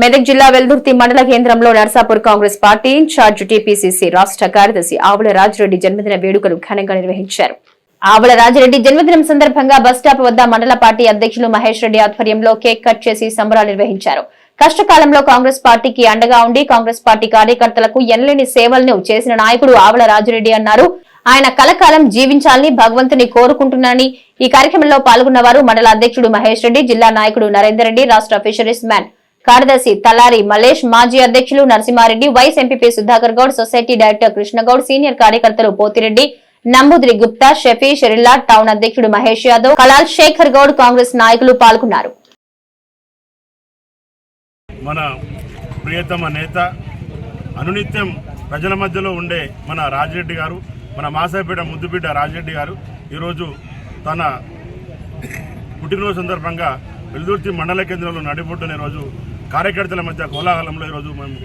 మెదక్ జిల్లా వెల్దుర్తి మండల కేంద్రంలో Narsapur Congress party in-charge TPCC రాష్ట్ర కార్యదర్శి ఆవుల రాజిరెడ్డి జన్మదిన వేడుకలు ఘనంగా నిర్వహించారు. ఆవుల రాజిరెడ్డి జన్మదినం సందర్భంగా బస్టాప్ వద్ద మండల పార్టీ అధ్యక్షులు మహేష్ రెడ్డి ఆధ్వర్యంలో కేక్ కట్ చేసి సంబరాలు నిర్వహించారు. కష్టకాలంలో కాంగ్రెస్ పార్టీకి అండగా ఉండి కాంగ్రెస్ పార్టీ కార్యకర్తలకు ఎనలేని సేవలను చేసిన నాయకుడు ఆవుల రాజిరెడ్డి అన్నారు. ఆయన కలకాలం జీవించాలని భగవంతుని కోరుకుంటున్నానని ఈ కార్యక్రమంలో పాల్గొన్న వారు మండల అధ్యక్షుడు మహేష్ రెడ్డి జిల్లా నాయకుడు నరేందర్ రెడ్డి రాష్ట్ర ఫిషరీస్ మ్యాన్ కార్యదర్శి తలారి మలేష్ మాజీ అధ్యక్షులు Narasimhareddy vice MPP Sudhakar Goud society director Krishnagoud senior కార్యకర్తలు పోతిరెడ్డి నంబుద్రి గుప్తా షఫీ షెరిల్లా టౌన్ అధ్యక్షుడు మహేష్ యాదవ్ కలాల్ శేఖర్ గౌడ్ కాంగ్రెస్ నాయకులు పాల్గొన్నారు. మన ప్రియతమ నేత అనునిత్యం ప్రజల మధ్యలో ఉండే మన రాజిరెడ్డి గారు మన మాసాపేట ముద్దుబిడ్డ రాజిరెడ్డి గారు ఈరోజు తన పుట్టినరోజు సందర్భంగా వెల్దుర్తి మండల కేంద్రంలో నడిబొడ్డున ఈరోజు కార్యకర్తల మధ్య కోలాహలంలో ఈరోజు మేము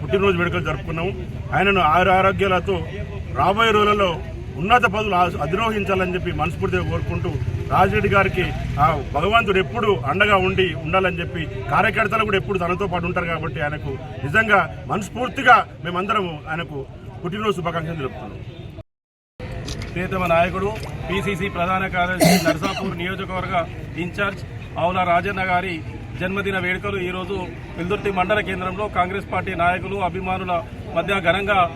పుట్టినరోజు వేడుకలు జరుపుకున్నాము. ఆయనను ఆరు ఆరోగ్యాలతో రాబోయే రోజులలో ఉన్నత పదవులు అధిరోహించాలని చెప్పి మనస్ఫూర్తిగా కోరుకుంటూ రాజరెడ్డి గారికి ఆ భగవంతుడు ఎప్పుడు అండగా ఉండి ఉండాలని చెప్పి కార్యకర్తలు కూడా ఎప్పుడు తనతో పాటు ఉంటారు కాబట్టి ఆయనకు నిజంగా మనస్ఫూర్తిగా మేమందరం ఆయనకు పుట్టినరోజు శుభాకాంక్షలు తెలుపుతున్నాం. ప్రియతమ నాయకుడు పిసిసి ప్రధాన కార్యదర్శి నర్సాపూర్ నియోజకవర్గ ఇన్ఛార్జ్ ఆవుల రాజన్న గారి జన్మదిన వేడుకలు ఈరోజు వెల్దుర్తి మండల కేంద్రంలో కాంగ్రెస్ పార్టీ నాయకులు అభిమానుల మధ్య ఘనంగా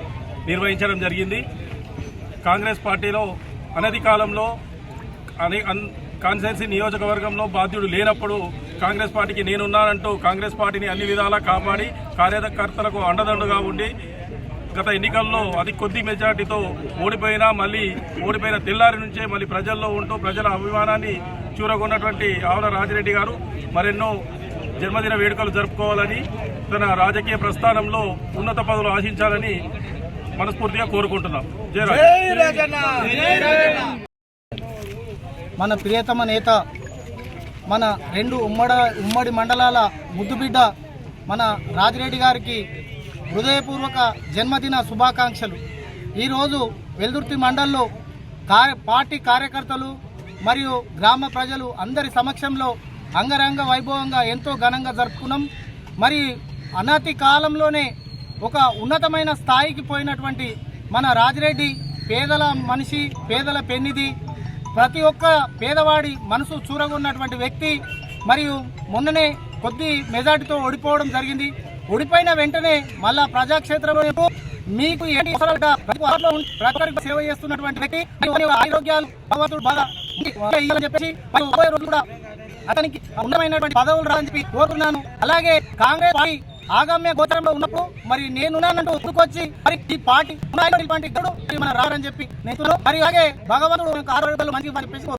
నిర్వహించడం జరిగింది. కాంగ్రెస్ పార్టీలో అనతి కాలంలో అని అన్- నియోజకవర్గంలో బాధ్యుడు లేనప్పుడు కాంగ్రెస్ పార్టీకి నేనున్నానంటూ కాంగ్రెస్ పార్టీని అన్ని విధాలా కాపాడి కార్యకర్తలకు అండదండుగా ఉండి గత ఎన్నికల్లో అతి కొద్ది మెజార్టీతో ఓడిపోయినా మళ్ళీ ఓడిపోయిన తెల్లారి నుంచే మళ్ళీ ప్రజల్లో ఉంటూ ప్రజల అభిమానాన్ని చూరగొన్నటువంటి ఆవుల రాజిరెడ్డి గారు మరెన్నో జన్మదిన వేడుకలు జరుపుకోవాలని తన రాజకీయ ప్రస్థానంలో ఉన్నత పదవులు ఆశించాలని మనస్ఫూర్తిగా కోరుకుంటున్నాం జై రాజన్. మన ప్రియతమ నేత మన రెండు ఉమ్మడ ఉమ్మడి మండలాల ముద్దుబిడ్డ మన రాజిరెడ్డి గారికి హృదయపూర్వక జన్మదిన శుభాకాంక్షలు. ఈరోజు వెల్దుర్తి మండల్లో కార్య పార్టీ కార్యకర్తలు మరియు గ్రామ ప్రజలు అందరి సమక్షంలో అంగరంగ వైభవంగా ఎంతో ఘనంగా జరుపుకున్నాం. మరి అనతి కాలంలోనే ఒక ఉన్నతమైన స్థాయికి పోయినటువంటి మన రాజిరెడ్డి పేదల మనిషి పేదల పెన్నిది ప్రతి ఒక్క పేదవాడి మనసు చూరగొన్నటువంటి వ్యక్తి మరియు మొన్ననే కొద్ది మెజార్టీతో ఓడిపోవడం జరిగింది. ఊడిపోయిన వెంటనే మళ్ళా ప్రజాక్షేత్రంలో మీకు ఏంటి ప్రతి సేవ చేస్తున్నటువంటి వ్యక్తి ఆరోగ్యాలు భగవంతుడు చెప్పేసి రోజులు కూడా అతనికి ఉన్నమైనటువంటి పదవులు రాని చెప్పి కోరుతున్నాను. అలాగే కాంగ్రెస్ పార్టీ ఆగమ్య గోత్రంలో ఉన్నప్పుడు మరి నేనున్నానంటూ ముందుకొచ్చి మరి ఈ పార్టీ నాయకుడు గడు మన రారని చెప్పి నేను మరి అలాగే భగవంతుడు ఆరోగ్యాలు మంచిగా చెప్పేసి